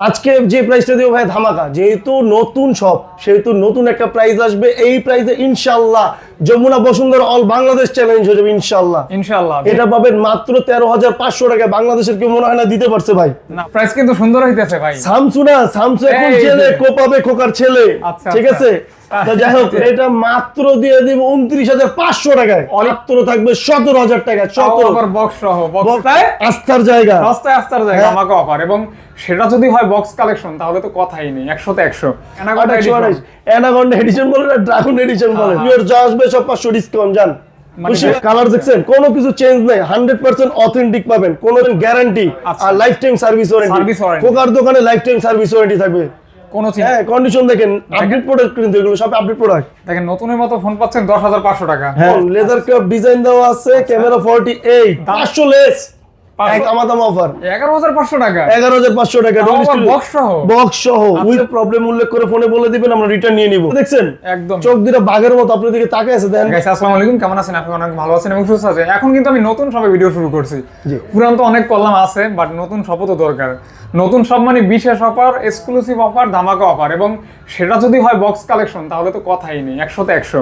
আজকে যে প্রাইসটা দেবো ভাই, ধামাকা। যেহেতু নতুন সব সেহেতু নতুন একটা প্রাইস আসবে, এই প্রাইসে ইনশাল্লাহ যমুনা বসুন্ধরা অল বাংলাদেশ চ্যালেঞ্জ হয়ে যাবে ইনশাল্লাহ ইনশাআল্লাহ এটা পাবেন মাত্র তেরো হাজার পাঁচশো টাকা। বাংলাদেশের কেউ মনে হয় না দিতে পারছে ভাই। না প্রাইস কিন্তু সুন্দর হইতেছে ভাই। সামসু না সামসু এখন। ছেলে কোপাবে খোকার ছেলে। আচ্ছা, ঠিক আচ্ছা। আছে? তো যাই হোক এটা মাত্র দিয়ে দিব উনত্রিশ হাজার পাঁচশো টাকায়। মাত্র থাকবে সতেরো হাজার টাকা সতেরো। বক্স সহ বক্সটায় আস্থার জায়গা। রাস্তায় আস্তার জায়গা হ্যাঁ। আমাকে অফার এবং সেটা যদি হয় বক্স কালেকশন তাহলে তো কথাই নেই একশোতে একশো। অ্যানাকন্ডা এডিশন বলেন আর ড্রাগন এডিশন হ্যাঁ। ইউর যা আসবে সব পাঁচশো ডিসকাউন্ট জান। মানে- কালার দেখছেন? কোনো কিছু চেঞ্জ নেই হান্ড্রেড পার্সেন্ট অথেন্টিক পাবেন। কোনো গ্যারান্টি আচ্ছা। আর লাইফ টাইম সার্ভিস ওয়ারেন্টি কোকার দোকানে লাইফ টাইম সার্ভিস ওয়ারেন্টি থাকবে। কোনো হ্যাঁ কন্ডিশন দেখেন। আপডেট প্রোডাক্ট কিন্তু এগুলো সব আপডেট প্রোডাক্ট দেখেন নতুনের মতো ফোন পাচ্ছেন দশ হাজার পাঁচশো টাকা। হ্যাঁ লেদার কাপ ডিজাইন দেওয়া আছে ক্যামেরা ফর্টি এইট পাঁচশো লেস অফার টাকা। এগারো হাজার পাঁচশো টাকা তাও সহ? বক্স সহ। উইথ প্রবলেম উল্লেখ করে ফোনে বলে দিবেন আমরা রিটার্ন নিয়ে নিব। দেখছেন? একদম। চোখ দিয়ে বাঘের মতো আপনার দিকে তাকে আছে দেন। গাইস আসসালামু আলাইকুম কেমন আছেন? আপনি অনেক ভালো আছেন এবং সুস্থ আছেন। এখন কিন্তু আমি নতুন সবে ভিডিও শুরু করছি। পুরান তো অনেক কলাম আছে বাট নতুন সবও তো দরকার। নতুন সব মানে বিশেষ অফার এক্সক্লুসিভ অফার ধামাকা অফার এবং সেটা যদি হয় বক্স কালেকশন তাহলে তো কথাই নেই একশোতে একশো।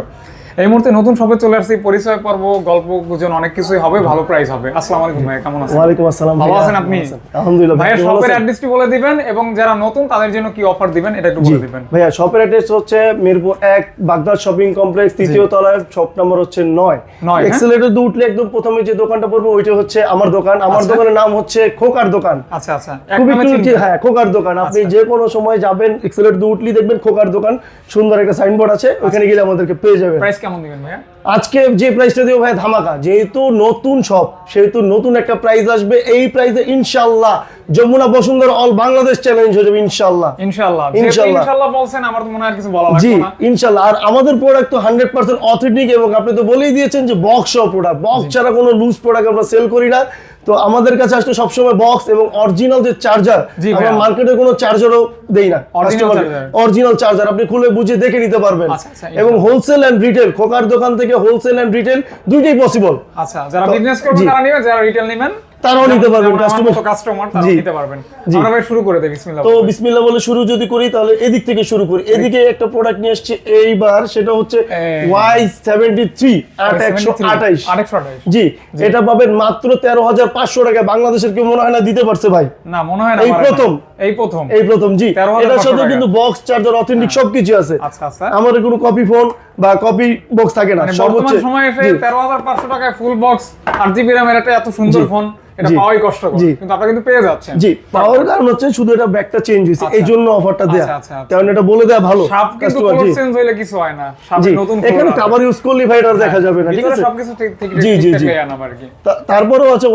এই মুহূর্তে নতুন সবে চলে আসছি। পরিচয় পর্ব গল্প গুজন অনেক কিছুই হবে ভালো প্রাইস হবে। আসসালামু আলাইকুম ভাই কেমন আছেন? ওয়ালাইকুম আসসালাম ভালো আছেন আপনি? আলহামদুলিল্লাহ ভাই, শপের অ্যাড্রেসটি বলে দিবেন? এবং যারা নতুন তাদের জন্য কি অফার দিবেন? এটা একটু বলে দিবেন। ভাইয়া শপের অ্যাড্রেস হচ্ছে মিরপুর এক বাগদাদ শপিং কমপ্লেক্স তৃতীয় তলায় শপ নাম্বার হচ্ছে নয়। নয়, হ্যাঁ? এক্সেলেটর দিয়ে উঠলে একদম প্রথমে যে দোকানটা পড়বে ওইটা হচ্ছে আমার দোকান। আমার আচ্ছা। দোকানের নাম হচ্ছে খোকার দোকান। আচ্ছা আচ্ছা। খুবই হ্যাঁ খোকার দোকান। আপনি আচ্ছা। যে কোনো সময় যাবেন এক্সেলেটর দিয়ে উঠলেই দেখবেন খোকার দোকান। সুন্দর একটা সাইনবোর্ড আছে ওখানে গেলে আমাদেরকে পেয়ে যাবেন। প্রাইস কেমন দিবেন ভাইয়া? আজকে যে প্রাইসটা দেবো ভাই ধামাকা। যেহেতু নতুন সব সেহেতু নতুন একটা প্রাইস আসবে এই প্রাইসে ইনশাল্লাহ যমুনা বসুন্ধরা অল বাংলাদেশ চ্যালেঞ্জ হয়ে যাবে ইনশাল্লাহ ইনশাল্লাহ ইনশাল্লাহ বলছেন আমার তো মনে হয় কিছু বলা জি ইনশাল্লাহ আর আমাদের প্রোডাক্ট তো হান্ড্রেড পার্সেন্ট অথেন্টিক এবং আপনি তো বলেই দিয়েছেন যে বক্স সহ প্রোডাক্ট বক্স ছাড়া কোনো লুজ প্রোডাক্ট আমরা সেল করি না। তো আমাদের কাছে আসলে সবসময় বক্স এবং অরিজিনাল যে চার্জার আমরা। মার্কেটে কোনো চার্জারও দেই না। অরিজিনাল চার্জার আপনি খুলে বুঝে দেখে নিতে পারবেন। আচ্ছা, আচ্ছা, এবং হোলসেল এন্ড রিটেল খোকার দোকান থেকে হোলসেল এন্ড রিটেল দুইটাই পসিবল আচ্ছা যারা বিজনেস করবেন তারা নেবেন যারা রিটেল নেবেন তারাও নিতে পারবেন কাস্টমার কাস্টমার তারা জি। নিতে পারবেন। আমরা ভাই শুরু করে দেই বিসমিল্লাহ তো বিসমিল্লাহ বলে শুরু যদি করি তাহলে এদিক থেকে শুরু করি। এদিকে একটা প্রোডাক্ট নিয়ে আসছে এইবার সেটা হচ্ছে এই। ওয়াই সেভেন্টি থ্রি আট একশো আঠাইশ। 828 জি এটা পাবেন মাত্র তেরো হাজার পাঁচশো টাকা। বাংলাদেশের কেউ মনে হয় না দিতে পারছে ভাই। না মনে হয় না এই প্রথম। এই প্রথম। এই প্রথম জি। 13,500 এটার সাথে কিন্তু বক্স চার্জার অথেন্টিক সবকিছু আছে। আচ্ছা আচ্ছা। আমাদের কোনো কপি ফোন বা কপি বক্স থাকে না। মানে হচ্ছে সময়ে এসে জি। 13500 টাকায় ফুল বক্স 8 জিবি র্যামের একটা এত সুন্দর ফোন এটা পাওয়াই কষ্টকর কিন্তু আপনারা কিন্তু পেয়ে যাচ্ছেন। জি পাওয়ার কারণ হচ্ছে শুধু এটা ব্যাগটা চেঞ্জ হয়েছে আচ্ছা। এই জন্য অফারটা দেয়া। আচ্ছা, আচ্ছা। কারণ এটা বলে দেয়া ভালো সাপ কিন্তু কালার চেঞ্জ হইলে কিছু হয় না। সাপ নতুন এখানে colour ইউজ করলে ভাই এটা দেখা যাবে না ঠিক আছে? সবকিছু ঠিক ঠিক জি, জি, তারপরেও আছে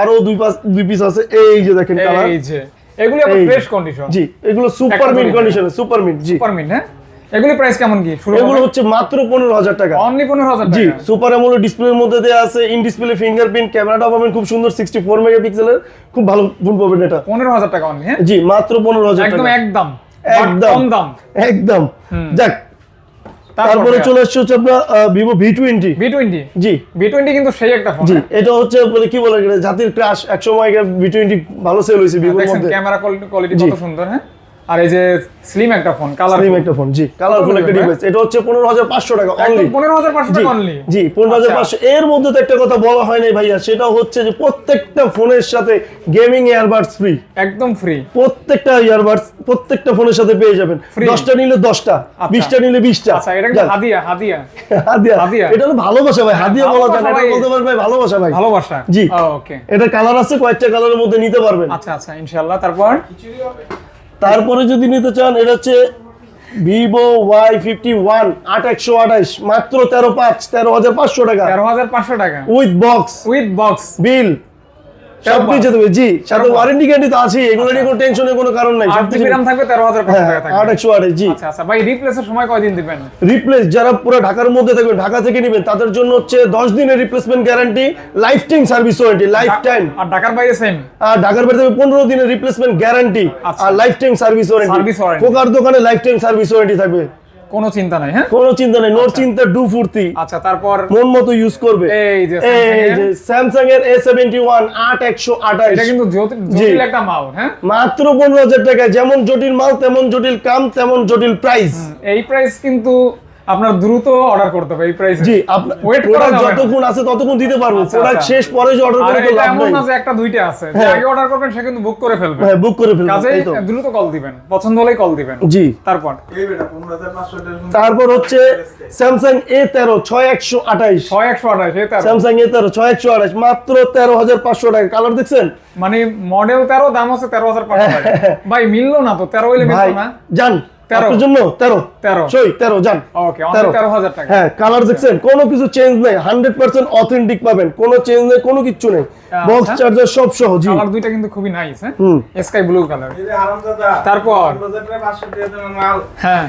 আরও দুই পাঁচ দুই পিস আছে। এই যে দেখেন কালার এই যে এগুলি আবার ফ্রেশ কন্ডিশন জি এগুলো সুপার মিন করে সুপার মিন জি। সুপার মিন হ্যাঁ? এগুলি প্রাইস কেমন কি? এগুলো হচ্ছে মাত্র পনেরো হাজার টাকা। অনলি পনেরো হাজার জি সুপার এমোলো ডিসপ্লের মধ্যে দেওয়া আছে ইন ডিসপ্লে ফিঙ্গারপ্রিন্ট ক্যামেরাটা পাবেন খুব সুন্দর সিক্সটি ফোর মেগাপিক্সেলের খুব ভালো ফোন পাবেন এটা। পনেরো হাজার টাকা অনলি হ্যাঁ? জি মাত্র পনেরো হাজার একদম একদম একদম। কম দাম। একদম। যাক তারপরে চলে আসছে হচ্ছে আপনার Vivo V twenty B twenty জি। ভি টোয়েন্টি কিন্তু সেই একটা ফোন জি এটা হচ্ছে বলে কি বলে জাতির ক্রাশ এক সময় ভি টোয়েন্টি ভালো সেল হয়েছে ভিভোর মধ্যে। ক্যামেরা কোয়ালিটি কত সুন্দর হ্যাঁ? আর এই যে স্লিম একটা ফোন কালার স্লিম একটা ফোন জি। কালারফুল একটা ডিভাইস এটা হচ্ছে পনেরো হাজার পাঁচশো টাকা অনলি একদম পনেরো হাজার পাঁচশো জি টাকা অনলি জি পনেরো হাজার আচ্ছা। পাঁচশো এর মধ্যে তো একটা কথা বলা হয় নাই ভাইয়া সেটা হচ্ছে যে প্রত্যেকটা ফোনের সাথে গেমিং ইয়ারবাডস ফ্রি একদম ফ্রি প্রত্যেকটা ইয়ারবাডস প্রত্যেকটা ফোনের সাথে পেয়ে যাবেন। Free। দশটা নিলে দশটা আচ্ছা। বিশটা নিলে বিশটা। আচ্ছা এটা কিন্তু হাদিয়া হাদিয়া। হাদিয়া। হাদিয়া। এটা হলো ভালোবাসা ভাই হাদিয়া বলা যায় এটা। বলতে পারবে ভাই ভালোবাসা ভাই। ভালোবাসা। জি। ওকে। এটা কালার আছে কয়েকটা কালারের মধ্যে নিতে পারবেন। আচ্ছা আচ্ছা ইনশাআল্লাহ তারপর? তারপরে যদি নিতে চান এটা হচ্ছে ভিভো ওয়াই ফিফটি ওয়ান আট একশো আঠাইশ মাত্র তেরো পাঁচ তেরো হাজার পাঁচশো টাকা। তেরো হাজার পাঁচশো টাকা। With box with box bill সব দেবে জি সাথে ওয়ারেন্টি গ্যারান্টি তো আছে এগুলো নিয়ে কোনো টেনশনের কোনো কারণ নাই সব জিবি র্যাম থাকবে তেরো হাজার পাঁচশো টাকা থাকবে একশো আঠাইশ জি। আচ্ছা আচ্ছা ভাই রিপ্লেসের সময় কয়দিন দিবেন? রিপ্লেস যারা পুরো ঢাকার মধ্যে থাকবেন ঢাকা থেকে নেবেন তাদের জন্য হচ্ছে দশ দিনের replacement guarantee lifetime service warranty lifetime আর ঢাকার বাইরে সেম আর ঢাকার বাইরে থেকে পনেরো দিনের রিপ্লেসমেন্ট গ্যারান্টি। আর লাইফ টাইম সার্ভিস ওয়ারেন্টি দোকানে লাইফ টাইম সার্ভিস ওয়ারেন্টি থাকবে। কোনো চিন্তা নাই হ্যাঁ? কোনো চিন্তা নাই নোর চিন্তা ডু ফুর্তি। আচ্ছা তারপর? মন মতো ইউজ করবে। এই যে স্যামসাং এর এ সেভেন্টি ওয়ান আট একশো আঠাশ এটা কিন্তু জটিল একটা মাল হ্যাঁ? মাত্র পনেরো হাজার টাকা যেমন জটিল মাল তেমন জটিল কাম তেমন জটিল প্রাইস এই প্রাইস কিন্তু আপনার দ্রুত অর্ডার করতে হবে এই প্রাইস জি Wait করা। যতক্ষণ আছে ততক্ষণ দিতে পারব। আচ্ছা, প্রোডাক্ট আচ্ছা। শেষ পরে যে অর্ডার করে তো লাভ নাই। না যে একটা দুইটা আছে। যে হ্যাঁ। আগে অর্ডার করবেন সে কিন্তু বুক করে ফেলবে। হ্যাঁ বুক করে ফেলব কাজে এই তো। দ্রুত কল দিবেন। পছন্দ হলেই কল দিবেন। জি। তারপর? টাকা তারপর হচ্ছে স্যামসাং এ তেরো ছয় একশো আঠাইশ। ছয় একশো আঠাশ এই তেরো। স্যামসাং এ তেরো ছয় একশো আঠাইশ মাত্র তেরো হাজার পাঁচশো টাকা। কালার দেখছেন? মানে মডেল তেরো দাম হচ্ছে তেরো হাজার পাঁচশো টাকা। ভাই মিললো না তো? তেরো হইলে ভাই মিলতো না? যান। তেরো। আপনার জন্য? তেরো। তেরো। সই তেরো যান। ওকে তেরো। তেরো হাজার টাকা। হ্যাঁ কালার দেখছেন? কোনো কিছু চেঞ্জ নেই হান্ড্রেড পার্সেন্ট অথেন্টিক পাবেন। কোনো চেঞ্জ নেই কোনো কিছু নেই। আচ্ছা। বক্স চার্জার সব সহ জি। কালার দুইটা কিন্তু খুবই নাইস হ্যাঁ? স্কাই ব্লু কালার এই যে হারামজাদা তারপর? হ্যাঁ।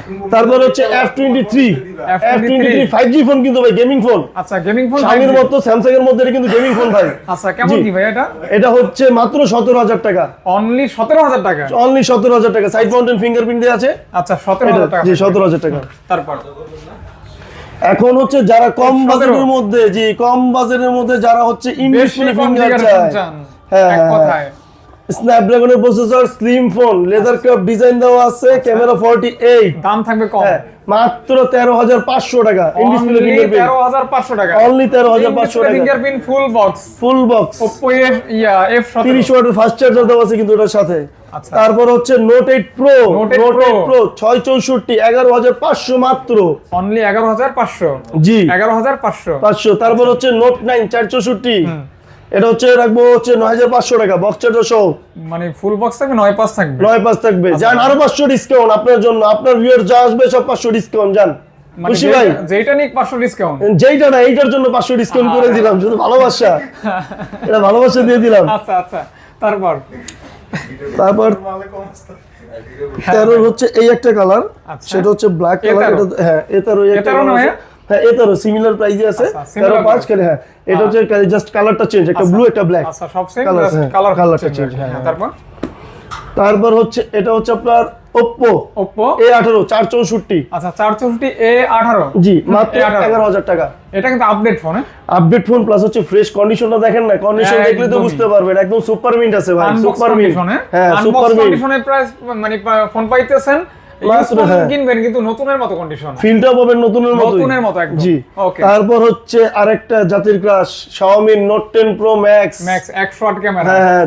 হচ্ছে F twenty three F twenty three F23 five phone কিন্তু ভাই গেমিং ফোন আচ্ছা গেমিং ফোন স্বামীর মতো স্যামসাং এর মধ্যে এটা কিন্তু গেমিং ফোন ভাই। আচ্ছা কেমন কি ভাই এটা? এটা হচ্ছে মাত্র সতেরো হাজার টাকা। অনলি সতেরো হাজার টাকা? অনলি সতেরো হাজার টাকা। সাইড মাউন্টেন ফিঙ্গারপ্রিন্ট দিয়ে আছে। আচ্ছা সতেরো এটা হাজার টাকা জি সতেরো হাজার টাকা। তারপর? এখন হচ্ছে যারা কম 17 বাজেটের মধ্যে জি কম বাজেটের মধ্যে যারা হচ্ছে ইংলিশ বেশি ফিঙ্গার চায়। হ্যাঁ, এক হ্যাঁ, কথায়। স্ন্যাপড্রাগনের processor slim phone leather cup design দেওয়া আছে ক্যামেরা ফর্টি এইট দাম থাকবে কম। হ্যাঁ মাত্র তেরো হাজার পাঁচশো টাকা ইংলিশ অনলি ফিঙ্গারপ্রিন্ট তেরো হাজার পাঁচশো টাকা। অনলি তেরো হাজার পাঁচশো টাকা। Fingerprint full box full box Oppo F ইয়া এফ তিরিশ ওয়াটের ফাস্ট চার্জার দেওয়া আছে কিন্তু ওটার সাথে। আচ্ছা। তারপর হচ্ছে note eight pro note 8 eight pro ছয় চৌষট্টি এগারো হাজার পাঁচশো মাত্র। অনলি এগারো হাজার পাঁচশো। জি। এগারো হাজার পাঁচশো। পাঁচশো। তারপর হচ্ছে নোট নাইন চার চৌষট্টি। এটা হচ্ছে রাখব হচ্ছে নয় হাজার পাঁচশো টাকা বক্স চার্জার সহ মানে ফুল বক্স থাকবে নয় পাঁচ থাকবে? নয় পাঁচ থাকবে। যান আরও পাঁচশো ডিসকাউন্ট আপনার জন্য। আপনার ভিউয়ার যা আসবে সব পাঁচশো ডিসকাউন্ট যান। খুশি ভাই? যেটা- যেটা নিক পাঁচশো ডিসকাউন্ট যেইটা না এইটার জন্য পাঁচশো ডিসকাউন্ট করে দিলাম শুধু ভালোবাসা। এটা ভালোবাসা দিয়ে দিলাম। আচ্ছা আচ্ছা। তারপর? তারপর। তেরোর হচ্ছে এই একটা কালার আচ্ছা। সেটা হচ্ছে ব্ল্যাক কালার এটা হ্যাঁ এ তেরো এই একটা হ্যাঁ সিমিলার প্রাইসে আছে। আচ্ছা, তেরো পাঁচ price। হ্যাঁ। এটা হচ্ছে জাস্ট কালারটা চেঞ্জ একটা ব্লু একটা ব্ল্যাক আচ্ছা কালার colour টা চেঞ্জ হ্যাঁ। তারপর? তারপর হচ্ছে এটা হচ্ছে আপনার ওপ্পো ওপো এ আঠারো চার চৌষট্টি আচ্ছা চার চৌষট্টি এ আঠারো। জি মাত্র A18 এগারো হাজার টাকা। এটা কিন্তু আপডেট ফোন হ্যাঁ? আপডেট ফোন প্লাস হচ্ছে ফ্রেশ কন্ডিশনটা দেখেন না কন্ডিশন হ্যাঁ, দেখলে তো বুঝতে পারবেন একদম সুপার মিন্ট আছে ভাই সুপার মিন্ট হ্যাঁ? সুপার মিন্ট কন্ডিশনের প্রাইস মানে ফোন পাইতেছেন। কিনবেন কিন্তু নতুনের মতো কন্ডিশন ফিলটা পাবেন নতুনের মতো নতুনের মতো একদম। জি। Okay. তারপর হচ্ছে আরেকটা জাতির crush Xiaomi Note 10 Pro Max max একশো আট ক্যামেরা হ্যাঁ হ্যাঁ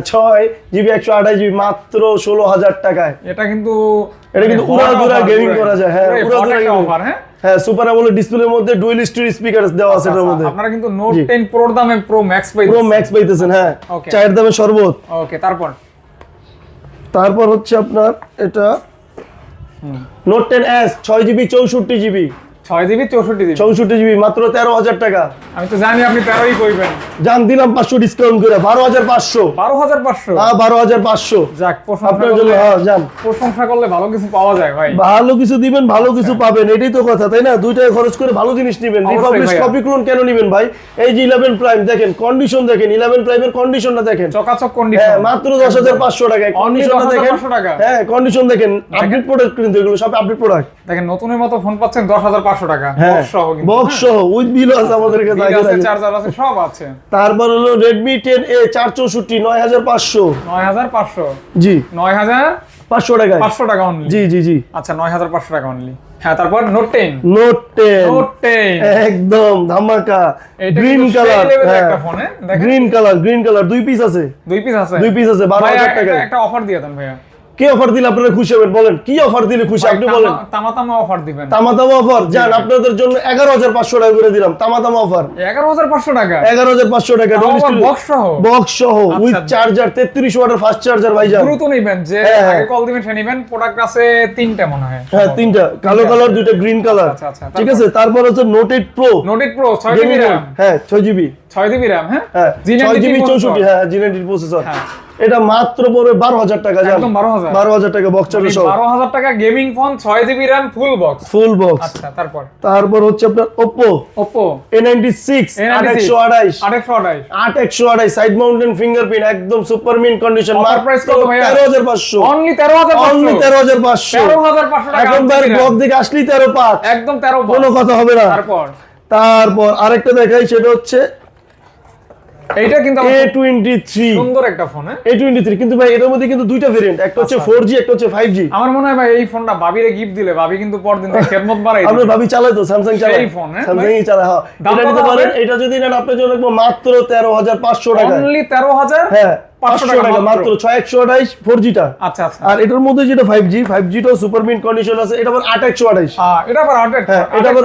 জিবি একশো আঠাশ জিবি মাত্র ষোলো হাজার টাকায়। এটা কিন্তু এটা কিন্তু মানে গেমিং করা যায়। হ্যাঁ পুরো হ্যাঁ? হ্যাঁ সুপার অ্যামোলেড ডিসপ্লের মধ্যে ডুয়েল স্টোরি স্পিকার দেওয়া আছে এটার মধ্যে। আপনারা কিন্তু নোট জি। টেন প্রোর দামে প্রো ম্যাক্স প্রো ম্যাক্স পাইতেছেন হ্যাঁ. চায়ের দামে শরবত। ওকে তারপর? তারপর হচ্ছে আপনার এটা নোট টেন এস ছয় জিবি চৌষট্টি জিবি ছয় জিবি চৌষট্টি জিবি। চৌষট্টি জিবি মাত্র তেরো হাজার টাকা। আমি তো জানি আপনি তেরোই করবেন জান দিলাম পাঁচশো ডিসকাউন্ট করে বারো হাজার পাঁচশো। বারো হাজার পাঁচশো? হ্যাঁ বারো হাজার পাঁচশো। যাক আপনার জন্য হ্যাঁ যান প্রশংসা করলে ভালো কিছু পাওয়া যায় ভাই। ভালো কিছু দিবেন ভালো কিছু পাবেন এটাই তো কথা তাই না? দুই টাকা খরচ করে ভালো জিনিস নিবেন। রিপাবলিশ কপি ক্লোন কেন নিবেন ভাই? এই যে ইলেভেন প্রাইম দেখেন কন্ডিশন দেখেন ইলেভেন প্রাইমের কন্ডিশনটা দেখেন। চকাচক হ্যাঁ মাত্র দশ হাজার পাঁচশো টাকায় কন্ডিশনটা দেখেন। 10,500 টাকা। হ্যাঁ কন্ডিশন দেখেন আপডেট প্রোডাক্ট কিন্তু এগুলো সব আপডেট প্রোডাক্ট দেখেন নতুনের মতো ফোন পাচ্ছেন দশ হাজার পাঁচশো টাকা। সহ বক্স। সহ উইথ বিল আছে আমাদের কাছে আছে চার্জার আছে সব আছে। তারপর হলো রেডমি টেন এ চার চৌষট্টি পাঁচশো। নয় পাঁচশো। জি। নয় হাজার পাঁচশো টাকা অনলি জি জি জি। আচ্ছা নয় হাজার পাঁচশো টাকা অনলি হ্যাঁ তারপর নোট একদম ধামাকা। গ্রিন কালার একটা হ্যাঁ? গ্রিন কালার গ্রিন কালার দুই পিস আছে। দুই পিস আছে। দুই piece আছে, 12,000 ভাইয়া, একটা- অফার দিয়ে দেন ভাইয়া। কি অফার দিলে আপনারা খুশি হবেন? বলেন কি অফার দিলে খুশি? আপনি বলেন। তামা তামা অফার দিবেন তামা তামা অফার আপনাদের জন্য এগারো হাজার পাঁচশো টাকা করে দিলাম। তামা তামা অফার এগারো হাজার পাঁচশো টাকা? এগারো হাজার পাঁচশো টাকা। বক্স সহ? বক্স সহ উইথ আচ্ছা। চার্জার তেত্রিশ ওয়াটের ফাস্ট চার্জার ভাইজান। দ্রুত নিবেন যে হ্যাঁ, হ্যাঁ। আগে কল দিবেন সে নিবেন। প্রোডাক্ট আছে তিনটা মনে হয়। হ্যাঁ তিনটা। কালো কালার দুইটা গ্রিন কালার আচ্ছা, আচ্ছা, ঠিক আছে? তারপর হচ্ছে note eight pro note eight pro ছয় জিবি র্যাম হ্যাঁ ছয় জিবি ছয় জিবি র্যাম হ্যাঁ? হ্যাঁ G92 ছয় জিবি processor। চৌষট্টি হ্যাঁ জিনেটির প্রসেসর হ্যাঁ। এটা মাত্র পড়বে বারো হাজার টাকা একদম 12,000 বারো হাজার টাকা বক্স চার্জার সহ বারো হাজার টাকা গেমিং ফোন ছয় GB RAM full box full box আচ্ছা তারপর? তারপর হচ্ছে আপনার Oppo Oppo A ninety six আট একশো আড়াইশ। আরেকশো আঠাইশ আট একশো আড়াই সাইড মাউন্টেন ফিঙ্গারপ্রিন্ট একদম super mint condition Offer price কত ভাইয়া? তেরো হাজার পাঁচশো। অনলি তেরো হাজার অনলি তেরো হাজার পাঁচশো। তেরো হাজার পাঁচশো এখন ভাই ব্লগ দিকে আসলেই তেরো পাঁচ। একদম তেরো কোনো কথা হবে না। তারপর? তারপর আরেকটা দেখাই সেটা হচ্ছে এইটা কিন্তু আমার এ খুব টোয়েন্টি থ্রি সুন্দর একটা ফোন হ্যাঁ? এ টোয়েন্টি থ্রি কিন্তু ভাই এর মধ্যে কিন্তু দুইটা ভেরিয়েন্ট একটা হচ্ছে আচ্ছা। ফোর জি একটা হচ্ছে ফাইভ জি আমার মনে হয় ভাই এই ফোনটা ভাবিরে গিফট দিলে ভাবি কিন্তু পরদিন থেকে খেদমত বাড়াই আমরা ভাবি চালাই তো স্যামসাং চালাই এই ফোন হ্যাঁ? Samsung ই হ্যাঁ। এটা নিতে পারেন এটা যদি নেন আপনার জন্য মাত্র তেরো হাজার পাঁচশো টাকা অনলি তেরো হাজার? হ্যাঁ। পাঁচশো পাঁচশো টাকা মাত্র। ছয় একশো আঠাইশ ফোর জিটা আচ্ছা আচ্ছা। আর এটার মধ্যে যেটা ফাইভ জি ফাইভ জিটাও সুপার মিন কন্ডিশন আছে এটা আবার আট একশো এটা আবার আটের হ্যাঁ এটা আবার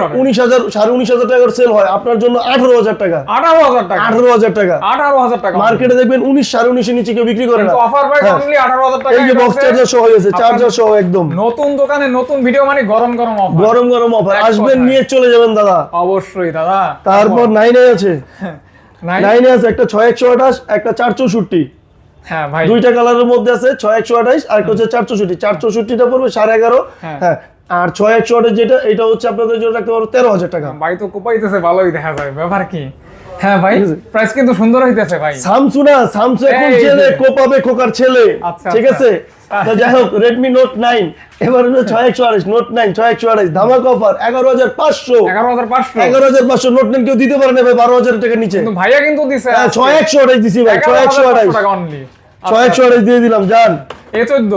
টাকার সেল হয়। আপনার জন্য আঠারো হাজার টাকা। আঠারো হাজার টাকা। আঠারো হাজার টাকা। আঠারো হাজার টাকা। মার্কেটে দেখবেন উনিশ সাড়ে উনিশের নিচে কেউ বিক্রি করে না। Offer price. অনলি আঠারো হাজার টাকা এই যে বক্স চার্জার সহ হয়েছে চার্জার সহ একদম। নতুন দোকানে নতুন ভিডিও মানে গরম গরম অফার গরম গরম অফার আসবেন নিয়ে চলে যাবেন দাদা। অবশ্যই দাদা। তারপর নাইনে আছে। নাই নাইনে আছে একটা ছয় একশো আঠাশ একটা চার চৌষট্টি হ্যাঁ ভাই। দুইটা কালারের মধ্যে আছে ছয় একশো আঠাইশ আর হচ্ছে চারশো চৌষট্টি। চারশো চৌষট্টিটা পড়বে সাড়ে এগারো। হ্যাঁ। হ্যাঁ আর ছয় একশো আঠাশ যেটা এটা হচ্ছে আপনাদের জন্য রাখতে পারব তেরো হাজার টাকা। ভাই তো কোপাইতেছে ভালোই দেখা যায়। ব্যাপার কি? হ্যাঁ ভাই প্রাইস কিন্তু সুন্দর হইতেছে ভাই। সামসু না সামসু এখন ছেলে কোপাবে খোকার ছেলে। আচ্ছা, ঠিক আচ্ছা। আছে? তো যাই হোক রেডমি নোট নাইন এবার হলো ছয় একশো আঠাশ নোট নাইন ছয় একশো আঠাশ ধামাক অফার এগারো হাজার পাঁচশো। এগারো হাজার পাঁচশো। এগারো হাজার পাঁচশো নোট নাইন কেউ দিতে পারে না ভাই বারো হাজার টাকার নিচে। ভাইয়া কিন্তু দিছে হ্যাঁ ছয় একশো দিছি ভাই ছয় একশো টাকা অনলি ছয় একশো দিয়ে দিলাম এ চোদ্দ।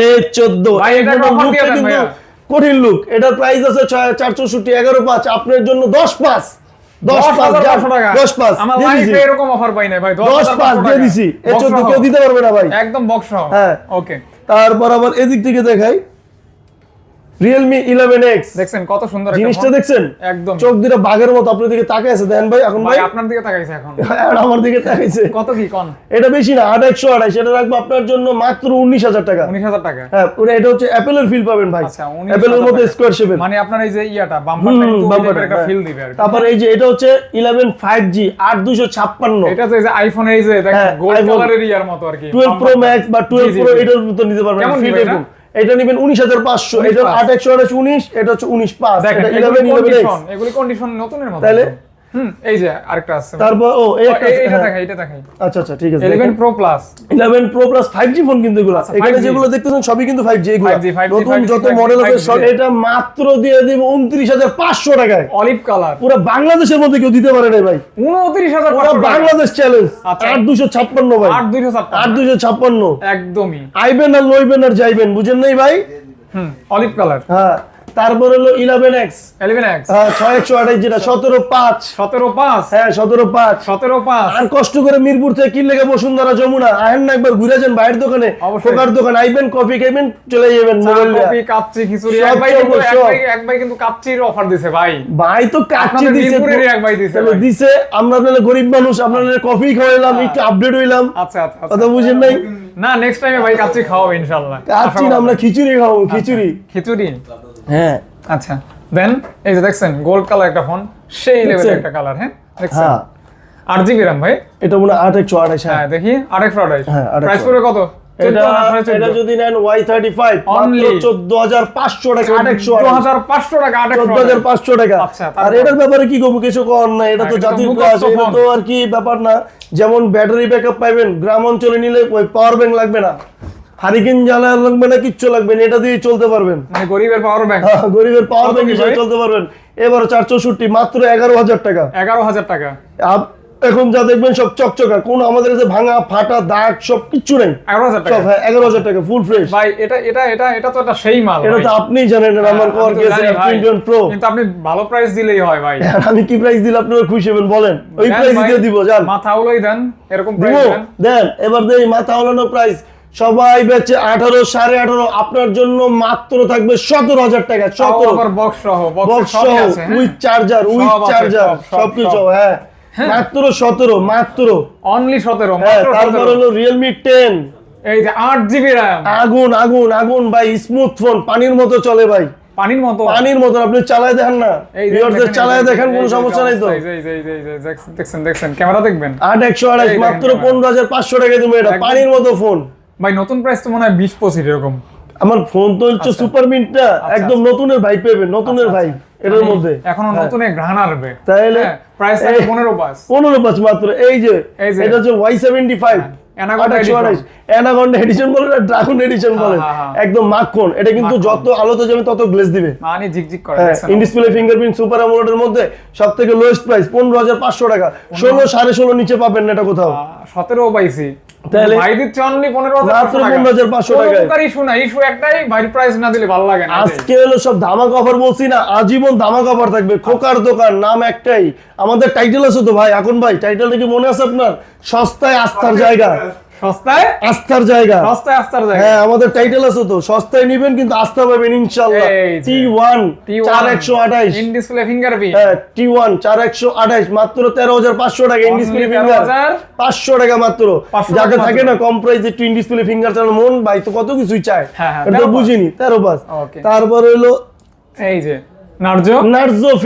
এ চোদ্দ। ভাই, এটার offer দিয়ে দেন ভাইয়া। কঠিন লুক এটার প্রাইস আছে চার চৌষট্টি এগারো পাঁচ আপনার জন্য দশ পাঁচ। দশ পাঁচ দশ পাঁচ আমার। লাইফে এরকম অফার পাই ভাই দশ পাঁচ দিয়ে দিছি। এ চোদ্দ কেউ দিতে পারবে না ভাই। একদম বক্স হ্যাঁ। ওকে তারপর আবার এদিক থেকে দেখাই। রিয়েলমি ইলেভেন এক্স দেখছেন কত সুন্দর জিনিসটা দেখছেন? একদম। চোখ দুটা বাঘের মতো আপনার দিকে তাকায় আছে। দেন ভাই এখন ভাই ভাই আপনার দিকে তাকাইছে এখন। আমার দিকে তাকাইছে। কত কি কোন? এটা বেশি না আট একশো আড়াই রাখব আপনার জন্য মাত্র উনিশ হাজার টাকা। উনিশ হাজার টাকা? হ্যাঁ এটা হচ্ছে অ্যাপেলের ফিল পাবেন ভাই। 19,000 অ্যাপেলের মধ্যে স্কোয়ার শেপের মানে আপনার এই যে ইয়াটা বাম্পারটা হুম, একটু bumper ওই টাইপের একটা। ফিল দিবে তারপর এই যে এটা হচ্ছে ইলেভেন ফাইভ জি আট দুশো ছাপ্পান্ন। এটা যে আইফোন এই যে হ্যাঁ, গোল্ড কালারের ইয়ার মতো আর কি টুয়েলভ প্রো ম্যাক্স বা টুয়েলভ প্রো এটার মতো নিতে পারবেন ফিল এরকম এটা নেবেন উনিশ হাজার পাঁচশো এটা আট একশো উনিশ এটা হচ্ছে উনিশ পাঁচ এটা ইলেভেন ইলেভেন এগুলি কন্ডিশন নতুনের তাহলে? হুম এই যে আরেকটা আছে। তারপর ও এই ও, একটা এই- এইটা। দেখাই এটা দেখাই। আচ্ছা আচ্ছা ঠিক আছে 11 pro plus eleven pro plus five phone কিন্তু এগুলো এখানে যেগুলো দেখতেছেন সবই কিন্তু ফাইভ এগুলো। 5G, 5G, নতুন যত মডেল আছে সব এটা মাত্র দিয়ে দিব উনত্রিশ হাজার পাঁচশো টাকায়। অলিভ কালার পুরো বাংলাদেশের মধ্যে কেউ দিতে পারে না ভাই। উনত্রিশ হাজার পুরো বাংলাদেশ চ্যালেঞ্জ আচ্ছা। আট দুশো ছাপ্পান্ন ভাই। আট দুইশো আট দুশো ছাপ্পান্ন। একদমই। আইবেন আর লইবেন আর যাইবেন বুঝেন নাই ভাই? হুম অলিভ কালার হ্যাঁ। তারপর হলো ইলেভেন এক্স এলিভেন এক্স হ্যাঁ ছয় একশো আঠাশ যেটা সতেরো পাঁচ। সতেরো পাঁচ। হ্যাঁ সতেরো পাঁচ। সতেরো পাঁচ। আর কষ্ট করে মিরপুর থেকে কিনলে গে বসুন্ধরা যমুনা আহেন না একবার ঘুরে যান বাইরের দোকানে। খোকার দোকান আইবেন কফি খাইবেন চলে যাবেন। কফি কাচ্চি খিচুড়ি। এক ভাই এক ভাই কিন্তু কাচ্চির অফার দিছে ভাই। ভাই তো কাচ্চি দিছে। এক ভাই দিছে দিছে আমরা তাহলে গরিব মানুষ আপনাদের কফি খাওয়াইলাম একটু আপডেট হইলাম। আচ্ছা আচ্ছা আচ্ছা। কথা বুঝেন নাই? না নেক্সট টাইমে ভাই কাচ্চি খাওয়াবো ইনশাআল্লাহ। কাচ্চি আমরা খিচুড়ি খাব খিচুড়ি। খিচুড়ি? হ্যাঁ। আচ্ছা দেন এই যে দেখছেন গোল্ড কালার একটা ফোন সেই লেভেলের একটা কালার হ্যাঁ? দেখছেন? আট জিবি র্যাম ভাই। এটা মনে হয় আট একশো আঠাশ হ্যাঁ। হ্যাঁ দেখি আট একশো আঠাইশ হ্যাঁ, প্রাইস। পড়বে কত? এটা 14 সাড়ে 14 এটা যদি নেন ওয়াই থার্টি ফাইভ Only চোদ্দ হাজার পাঁচশো টাকা আট একশো হাজার পাঁচশো টাকা আট চোদ্দ হাজার পাঁচশো টাকা। আচ্ছা, আর এটার ব্যাপারে কি করব কিছু কর না এটা তো হ্যাঁ, এটা জাতির মুখস্থ এটা তো আর কি ব্যাপার না। যেমন ব্যাটারি ব্যাকআপ পাইবেন গ্রাম অঞ্চলে নিলে ওই পাওয়ার ব্যাংক লাগবে না। হারিকেন জ্বালা লাগবে না কিচ্ছু লাগবে না এটা দিয়ে চলতে পারবেন। মানে গরিবের পাওয়ার ব্যাংক হ্যাঁ, গরিবের পাওয়ার ব্যাংক হিসেবে চলতে পারবেন। এবার চার চৌষট্টি মাত্র এগারো হাজার টাকা। এগারো হাজার টাকা। এখন যা দেখবেন সব চকচকা কোন আমাদের কাছে ভাঙা ফাটা দাগ সব নেই। এগারো হাজার টাকা। হ্যাঁ এগারো হাজার টাকা ফুল ফ্রেশ ভাই এটা এটা এটা এটা তো একটা সেই মাল এটা তো আপনিই জানেন আমার আমি কর তো কেসে জানি ভাই। F21 প্রো কিন্তু আপনি ভালো প্রাইস দিলেই হয় ভাই। আমি কি প্রাইস দিলে আপনারা খুশি হবেন বলেন। ওই প্রাইস দিয়ে দিব জান মাথা উলোই দেন এরকম প্রাইস দেন। দেন এবার দেই মাথা হলানো প্রাইস সবাই বেচে আঠারো সাড়ে আঠারো আপনার জন্য মাত্র থাকবে সতেরো হাজার টাকা সতেরো। বক্স সহ বক্স বক্স সহ সবই আছে? উইথ চার্জার উইথ চার্জার সব, সব, সবকিছু হ্যাঁ। মাত্র সতেরো মাত্র। অনলি সতেরো হ্যাঁ তারপর হলো রিয়েলমি টেন এই যে আট জিবি র্যাম আগুন আগুন আগুন ভাই স্মুথ ফোন পানির মতো চলে ভাই। পানির মতো? পানির মতো আপনি চালায় দেখেন না। ভিউয়ারদের চালায় দেখেন কোনো সমস্যা নেই তো। দেখছেন, দেখছেন ক্যামেরা দেখবেন। আট একশো আড়াইশ মাত্র। পনেরো হাজার পাঁচশো টাকা তুমি এটা পানির মতো ফোন ভাই নতুন প্রাইস তো মনে হয় বিশ পঁচিশ এরকম। আমার ফোন তো হচ্ছে আচ্ছা। সুপার মিন্টটা আচ্ছা, আচ্ছা। একদম নতুনের ভাই পেবে নতুনের ভাই এটার মধ্যে। মানে এখনও হ্যাঁ। নতুনে ঘ্রাণ আসবে। তাহলে প্রাইস 15 পাস 15 পাস মাত্র এই যে এটা হচ্ছে Y75 সুপার লোয়েস্ট প্রাইস 15500 টাকা। 16 16.5 নিচে পাবেন প্রাইস না দিলে ভালো লাগে আজকে হলো সব বলছি না আজীবন ধামা অফার থাকবে। খোকার দোকান নাম একটাই। আমাদের টাইটেল আছে তো ভাই এখন ভাই টাইটেলটা কি মনে আছে আপনার? সস্তায় আস্থার জায়গা। সস্তায়? আস্থার জায়গা। সস্তায় আস্তার জায়গা। হ্যাঁ আমাদের টাইটেল আছে তো। সস্তায় নিবেন কিন্তু আস্থা পাবেন ইনশাল্লাহ এই যে। টি ওয়ান চার একশো আঠাইশ। ইন ডিসপ্লে ফিঙ্গারপ্রিন্ট হ্যাঁ টি ওয়ান চার একশো আঠাইশ মাত্র তেরো হাজার পাঁচশো টাকা ইন Only ডিসপ্লে ফিঙ্গার পাঁচশো টাকা মাত্র। যাতে থাকে না কম প্রাইসে টুইন ডিসপ্লে ফিঙ্গার চালানো মন ভাই তো কত কিছুই চায়। হ্যাঁ, হ্যাঁ, এটা বুঝিনি তেরো পাঁচ. তারপর হইল এই যে নার্জো? নার্জো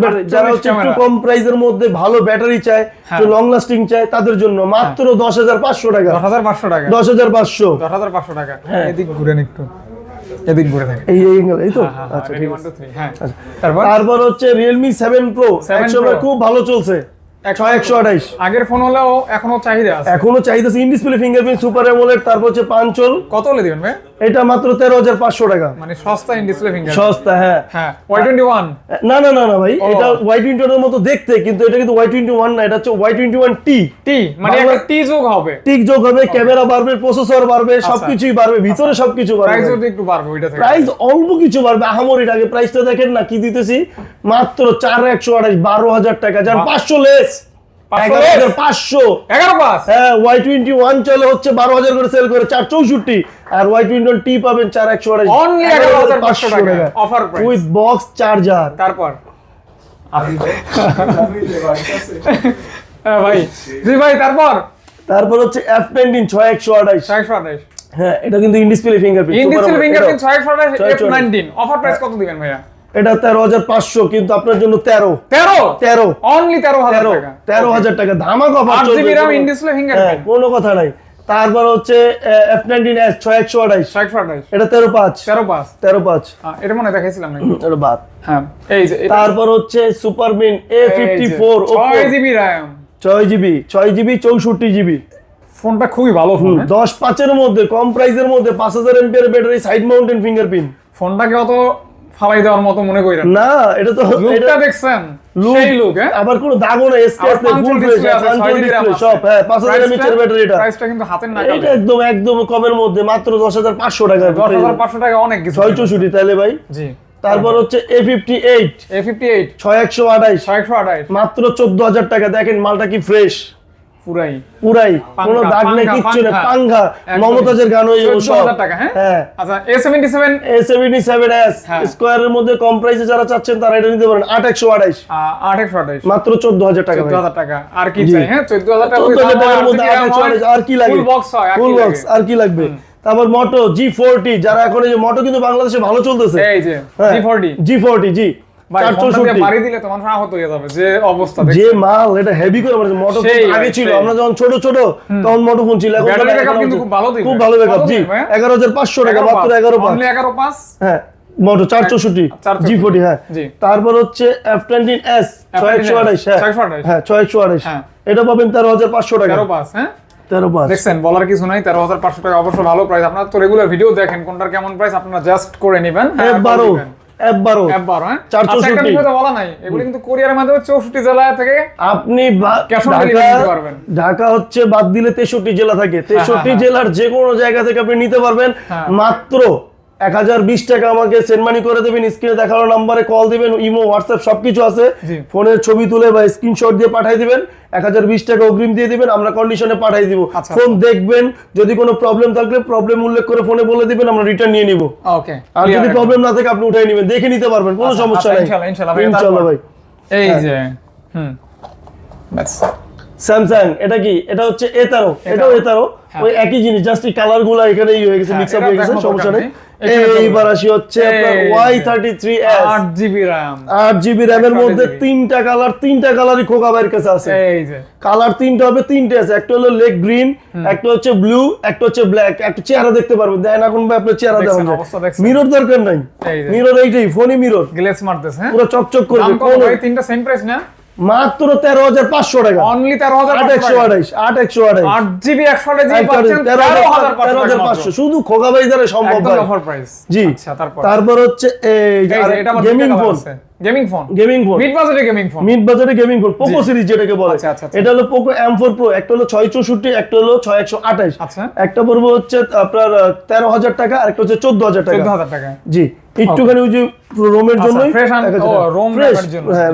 ব্যাটারি, যারা একটু কম মধ্যে ভালো ব্যাটারি চায় হ্যাঁ। লং লাস্টিং চায় তাদের জন্য মাত্র হাজার পাঁচশো টাকা। টাকা। হ্যাঁ। এদিক ঘুরেন একটু। এদিক ঘুরে থাকে এই এই এই তো? হ্যাঁ, আচ্ছা ঠিক আছে। হ্যাঁ। তারপর? তারপর হচ্ছে রিয়েলমি সেভেন প্রো 7 একশো Pro। খুব ভালো চলছে। ছয় একশো আঠাইশ আগের ফোন হলেও এখনও চাহিদা আছে। এখনও চাইতেছে in display fingerprint super AMOLED তারপর হচ্ছে পাঞ্চল। কত হলে দিবেন ভাই? এটা মাত্র তেরো হাজার পাঁচশো টাকা। মানে সস্তা ইন ডিসপ্লে ফিঙ্গার সস্তা হ্যাঁ। হ্যাঁ ওয়াই টোয়েন্টি ওয়ান না না না না ভাই এটা ওয়াই টোয়েন্টি মতো দেখতে কিন্তু এটা কিন্তু ওয়াই টোয়েন্টি ওয়ান না এটা হচ্ছে Y twenty one T T মানে একটা টি যোগ হবে। টিক যোগ হবে ক্যামেরা বাড়বে প্রসেসর বাড়বে সবকিছুই বাড়বে ভিতরে সবকিছু প্রাইস বাড়বে যদি একটু বাড়বে ওইটা থেকে। প্রাইস অল্প কিছু বাড়বে আহামরির আগে প্রাইসটা দেখেন না কি দিতেছি? মাত্র চার একশো আঠাশ বারো হাজার টাকা লেস 500 এগারো হাজার পাঁচশো এগারো পাঁচ। হ্যাঁ ওয়াই টোয়েন্টি ওয়ান চলে হচ্ছে বারো হাজার করে সেল করে চার চৌষট্টি। আর ওয়াই টোয়েন্টি ওয়ান টি পাবেন চার একশো আঠাশ Only 11,500 টাকা। Offer উইথ বক্স চার্জার তারপর? হ্যাঁ ভাই। জি ভাই তারপর? তারপর হচ্ছে এফ ছয় একশো আঠাশ হ্যাঁ এটা কিন্তু in display fingerprint in display fingerprint ছয়শো আঠাশ এফ 628 নাইনটিন অফার প্রাইস কত দিবেন ভাইয়া? এটা তেরো হাজার পাঁচশো কিন্তু আপনার জন্য তেরো। তেরো? তেরো। অনলি তেরো হাজার তেরো। হাজার টাকা। ধামাক হ্যাঁ কোনো কথা নাই। তারপর হচ্ছে এফ নাইনটিন এস ছয় একশো আঠাইশ এটা তেরো পাঁচ। তেরো পাঁচ। তেরো পাঁচ। এটা মনে দেখাইছিলাম এটা বাদ। হ্যাঁ এই যে তারপর হচ্ছে super mint A fifty four ছয় জিবি র্যাম ছয় জিবি ছয় জিবি চৌষট্টি জিবি। ফোনটা খুবই ভালো ফোন হ্যাঁ? দশ পাঁচের মধ্যে কম প্রাইসের মধ্যে পাঁচ হাজার ampere battery side mounted fingerprint ফোনটাকে অত ফালাই দেওয়ার মতো মনে করি না। এটা তো লুকটা এটা দেখছেন? সেই লুক হ্যাঁ? আবার কোনো দাগও না ফুল display আছে, ছয়। সব হ্যাঁ পাঁচ হাজার Price ব্যাটারি এটা। price টা কিন্তু হাতের এটা একদম একদম কমের মধ্যে মাত্র দশ হাজার পাঁচশো টাকা দশ হাজার পাঁচশো টাকা অনেক কিছু। ছয় চৌষট্টি তাহলে ভাই? জি। তারপর হচ্ছে A fifty eight A fifty eight ছয় একশো আঠাইশ। ছয়শো আঠাশ মাত্র চোদ্দ হাজার টাকা। দেখেন মালটা কি ফ্রেশ পুরাই। পুরাই কোনো দাগ নেই কিচ্ছু নেই পাঙ্খা। পাঙ্খা। মমতাজের গান ওই চোদ্দ টাকা হ্যাঁ? আচ্ছা A seventy seven A seventy seven S. স্কোয়ারের মধ্যে কম প্রাইসে যারা চাচ্ছেন তারা এটা নিতে পারেন। আট একশো আঠাইশ আট একশো আঠাশ মাত্র চোদ্দ হাজার টাকা চোদ্দ হাজার টাকা। আর কি চাই হ্যাঁ? চোদ্দ হাজার টাকা চোদ্দ হাজার টাকার মধ্যে আট একশো আঠাইশ আর কি লাগে ফুল বক্স হয় ফুল বক্স আর কি লাগবে? তারপর মোটো জি ফোরটি যারা এখন এই যে মোটো কিন্তু বাংলাদেশে ভালো চলতেছে। হ্যাঁ। G forty G forty G. ভাই চার ফোনটা দিয়ে চৌষট্টি বাড়ি দিলে তো মানুষ আহত যাবে যে অবস্থা দেখছেন? যে মাল এটা হেভি করে মোটো আগে ছিল আমরা যখন ছোট ছোট তখন মোটো ফোন ছিল এখন Battery তো backup এখন কিন্তু হচ্ছে- খুব ভালো খুব ভালো ব্যাকআপ জি। এগারো হাজার পাঁচশো টাকা মাত্র এগারো পাঁচ। এগারো পাঁচ? হ্যাঁ মোটো চার চৌষট্টি জি ফোর্টি হ্যাঁ। তারপর হচ্ছে এফ টোয়েন্টি এস ছয় একশো আঠাইশ হ্যাঁ। ছয়শো আঠাইশ। ছয় একশো আঠাইশ। এটা পাবেন তেরো হাজার পাঁচশো টাকা। হ্যাঁ? তেরো পাঁচ। দেখছেন বলার কিছু নাই তেরো হাজার পাঁচশো টাকা অবশ্য ভালো প্রাইস আপনারা তো রেগুলার ভিডিও দেখেন কোনটার কেমন প্রাইস আপনারা জাস্ট করে নেবেন হ্যাঁ, বারো। এফ বারো হ্যাঁ চার আচ্ছা, চৌষট্টি। বলা নাই এগুলো কিন্তু কোরিয়ার মাধ্যমে চৌষট্টি জেলা থেকে আপনি ঢাকা পারবেন। ঢাকা হচ্ছে বাদ দিলে তেষট্টি জেলা থাকে তেষট্টি হ্যাঁ। জেলার যে কোনো জায়গা থেকে আপনি নিতে পারবেন হ্যাঁ। মাত্র এক হাজার বিশ টাকা আমাকে সেন্ড মানি করে দেবেন স্ক্রিনে দেখানো নাম্বারে কল দিবেন ইমো হোয়াটসঅ্যাপ সবকিছু আছে। ফোনের ছবি তুলে বা স্ক্রিনশট দিয়ে পাঠিয়ে দিবেন এক হাজার বিশ টাকা অগ্রিম দিয়ে দিবেন আমরা কন্ডিশনে পাঠিয়ে দিব। আচ্ছা। ফোন দেখবেন যদি কোনো প্রবলেম থাকলে প্রবলেম উল্লেখ করে ফোনে বলে দিবেন আমরা রিটার্ন নিয়ে নিব। ওকে আর যদি প্রবলেম না থাকে আপনি উঠাই নেবেন দেখে নিতে পারবেন কোনো আচ্ছা, সমস্যা আচ্ছা, নেই। ইনশাল্লাহ, ভাই, এই হ্যাঁ। যে হুম স্যামসাং এটা কি? এটা হচ্ছে এ তেরো এটাও এ তেরো হ্যাঁ। ওই একই জিনিস জাস্ট এই কালারগুলা এখানে হয়ে গেছে হ্যাঁ, মিক্স আপ হয়ে গেছে সমস্যা নেই। এইবার আসি হচ্ছে আপনার ওয়াই থার্টি থ্রি আট জিবি র্যাম আট জিবি র্যামের মধ্যে তিনটা কালার তিনটা কালারই খোকা ভাইয়ের কাছে আছে। কালার তিনটা হবে তিনটে আছে। একটা হলো লেগ গ্রিন একটা হচ্ছে ব্লু একটা হচ্ছে ব্ল্যাক একটা চেহারা দেখতে পারবেন। দেন এখন ভাই আপনার চেহারা দেখছেন? মিরর দরকার নাই। মিরর এইটাই ফোনই মিরর গ্লেস মারতেছে হ্যাঁ? পুরো চকচক করবে কত তিনটা সেম প্রাইস না? মাত্র তেরো হাজার পাঁচশো টাকা। অনলি তেরো হাজার আট একশো আঠাইশ আট একশো আঠাইশ আট জিবি একশো তেরো হাজার পাঁচশো শুধু ভাই দ্বারা সম্ভব জি। আচ্ছা তারপর। হচ্ছে gaming phone gaming phone gaming phone mid বাজেটে গেমিং ফোন মিড বাজারে গেমিং ফোন পোকো সিরিজ যেটাকে বলে। আচ্ছা, আচ্ছা, আচ্ছা। এটা হলো পোকো এম ফোর একটা হলো ছয় চৌষট্টি একটা হলো আচ্ছা। একটা পড়ব হচ্ছে আপনার টাকা আর একটা হচ্ছে চোদ্দ হাজার টাকা। চোদ্দ হাজার টাকা। জি একটুখানি ওই যে রোমের জন্য ফ্রেশ ও রোম র্যামের জন্য। হ্যাঁ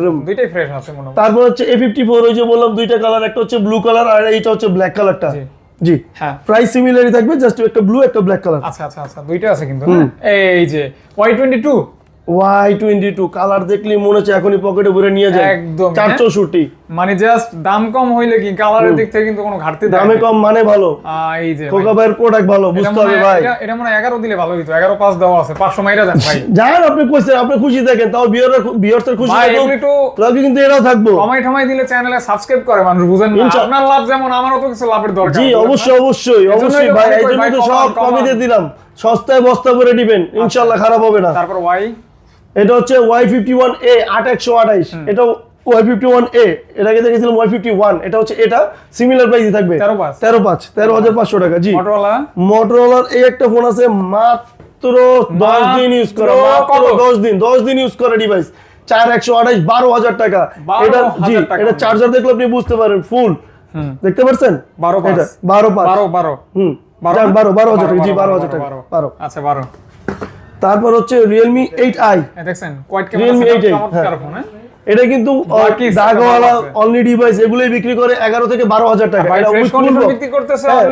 তারপর হচ্ছে এ ফিফটি ফোর ওই যে বললাম দুইটা কালার একটা হচ্ছে ব্লু কালার আর এইটা হচ্ছে ব্ল্যাক কালারটা জি। জি। হ্যাঁ। প্রাইস সিমিলারই থাকবে জাস্ট একটা ব্লু একটা ব্ল্যাক কালার আচ্ছা আচ্ছা আচ্ছা দুইটা আছে কিন্তু হ্যাঁ? এই যে Y twenty two Y twenty two colour মনে হচ্ছে এখনই পকেটে ভরে নিয়ে যায় একদম, চার হ্যাঁ। চৌষট্টি মানে জাস্ট দাম কম হইলে কি কালারের দিক থেকে কিন্তু কোনো ঘাটতি দামে কম মানে ভালো। এই যে। কোকা ভাইয়ের প্রোডাক্ট ভালো বুঝতে হবে ভাই। এটা- মনে এগারো দিলে ভালো হইতো। এগারো পাঁচ দেওয়া আছে পাঁচশো মাইরা দেন ভাই। যান আপনি কইছেন আপনি খুশি থাকেন। তাও বিয়ার বিয়ার্সের খুশি লগে কিন্তু এরাও থাকব। ঠমাই দিলে চ্যানেলে সাবস্ক্রাইব করে মানুষ বুঝেন না? আপনার লাভ যেমন আমারও তো কিছু লাভের দরকার জি অবশ্যই অবশ্যই অবশ্যই ভাই এই জন্য তো সব কমান। কমে দিয়ে দিলাম। সস্তায় বস্তা করে দিবেন ইনশাল্লাহ খারাপ হবে না। তারপর ওয়াই এটা হচ্ছে ওয়াই ফিফটি ওয়ান এ আট একশো আঠাইশ এটা ওয়াই ফিফটি ওয়ান এ এটাকে দেখেছিলাম ওয়াই ফিফটি ওয়ান এটা হচ্ছে এটা সিমিলার প্রাইসই থাকবে। তেরো পাঁচ। তেরো হাজার পাঁচশো টাকা জি। মোটরওয়ালা মোটরোলার এই একটা ফোন আছে মাত্র দশ দিন ইউজ করা মাত্র দশ দিন দশ দিন ইউজ করা ডিভাইস চার একশো আঠাইশ বারো হাজার টাকা। এটা জি এটা চার্জার দেখলে আপনি বুঝতে পারেন ফুল। দেখতে পাচ্ছেন বারো পাঁচ। বারো পাঁচ। বারো বারো। হুম। বারো বারো বারো হাজার টাকা জি বারো হাজার টাকা। বারো। আচ্ছা বারো। তারপর হচ্ছে রিয়েলমি এইট আই দেখছেন কোয়াইট Realme ক্যামেরা 8A, চমৎকার হ্যাঁ। হ্যাঁ? এটা কিন্তু দাগওয়ালা অনলি ডিভাইস এগুলোই বিক্রি করে এগারো থেকে বারো হাজার টাকা। বিক্রি করতেছে হ্যাঁ,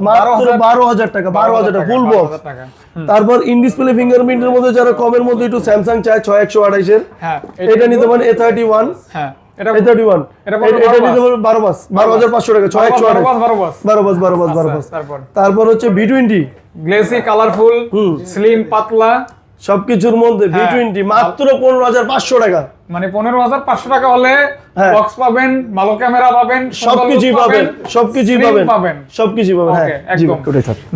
মাত্র বারো হাজার টাকা বারো হাজার টাকা ফুল বক্স তারপর ইন ডিসপ্লে ফিঙ্গারপ্রিন্টের মধ্যে যারা কমের মধ্যে একটু স্যামসাং চায় ছয় একশো আঠাইশের এটা নিতে পারেন এ থার্টি ওয়ান হ্যাঁ। এটা ওয়ান এটা পড়বে এটা 12 নিতে পারেন বারো পাঁচ বারো হাজার পাঁচশো টাকা ছয় একশো বারো পাঁচ, বারো পাঁচ। বারো পাঁচ বারো পাঁচ বারো পাঁচ তারপর তারপর হচ্ছে B twenty glossy colourful slim পাতলা। সবকিছুর মধ্যে ভি হ্যাঁ। টোয়েন্টি মাত্র পনেরো হাজার পাঁচশো টাকা। মানে পনেরো হাজার পাঁচশো টাকা হলে হ্যাঁ। বক্স পাবেন ভালো ক্যামেরা পাবেন সবকিছুই পাবেন সবকিছুই পাবেন। পাবেন। সবকিছুই পাবেন হ্যাঁ। একদম।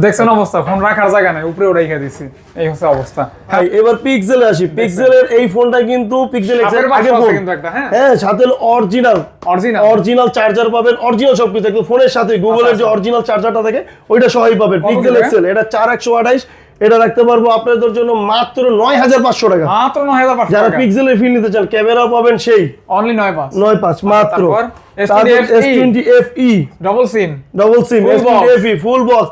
দেখছেন অবস্থা ফোন রাখার জায়গা নাই উপরে রেখে দিছি। এই হচ্ছে অবস্থা। ভাই এবার পিক্সেলে আসি। পিক্সেলের এই ফোনটা কিন্তু পিক্সেল এক্স আগের ফোন হ্যাঁ। হ্যাঁ সাথে অরিজিনাল অরিজিনাল অরিজিনাল চার্জার পাবেন অরিজিনাল সবকিছু। একদম ফোনের সাথে গুগলের যে আচ্ছা। অরিজিনাল চার্জারটা থাকে ওইটা সবাই পাবেন। পিক্সেল এক্সেল এটা চার একশো আঠাইশ এটা রাখতে পারব আপনাদের জন্য মাত্র নয় হাজার পাঁচশো টাকা। মাত্র নয় হাজার পাঁচশো যারা পিক্সেলের ফিল নিতে চান ক্যামেরাও পাবেন সেই অনলি নয় পাঁচ। নয় পাঁচ মাত্র। তারপর তারপর S20 S twenty F E double SIM double SIM full box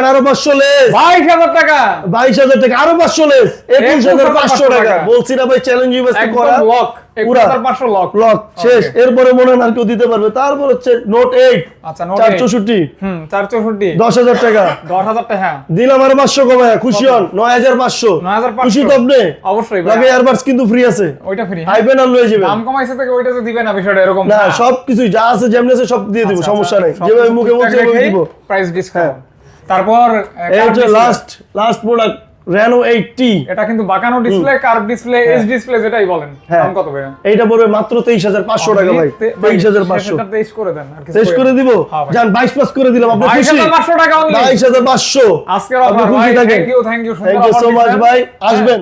আরও পাঁচশো। লেস বাইশ হাজার টাকা। বাইশ হাজার টাকা আরও পাঁচশো লেস একুশ হাজার পাঁচশো টাকা। টাকা। বলছি না ভাই চ্যালেঞ্জ করা। লক শেষ। এরপরে মনে না কেউ দিতে পারবে। তারপর হচ্ছে নোট এইট আচ্ছা নোট চার চৌষট্টি হুম চার চৌষট্টি দশ হাজার টাকা। দশ হাজার টাকা হ্যাঁ। দিলাম আর পাঁচশো কমে খুশি হন। নয় হাজার পাঁচশো। 9,500 খুশি তো আপনি? অবশ্যই। লাগে এয়ারবাডস কিন্তু ফ্রি আছে। ওইটা ফ্রি আইবেন আর লয়ে যাবেন দাম কমাইছে থেকে ওইটা যে দিবে না বিষয়টা এরকম। না সব যা আছে যেমনি আছে সব দিয়ে দিব সমস্যা নাই। যেভাবে মুখে বলছে ওইভাবে দিব। প্রাইস ডিসকাউন্ট তারপর এই curve last last product Reno eighty এটা কিন্তু বাঁকানো display curve display S display যেটাই বলেন হ্যাঁ। দাম কত ভাই এইটা পড়বে মাত্র তেইশ হাজার পাঁচশো টাকা ভাই। করে দেন আর করে দিব? হ্যাঁ পাস করে দিলাম আপনি খুশি? টাকা আজকের অফার ভাই thank you thank you thank you so much ভাই। আসবেন।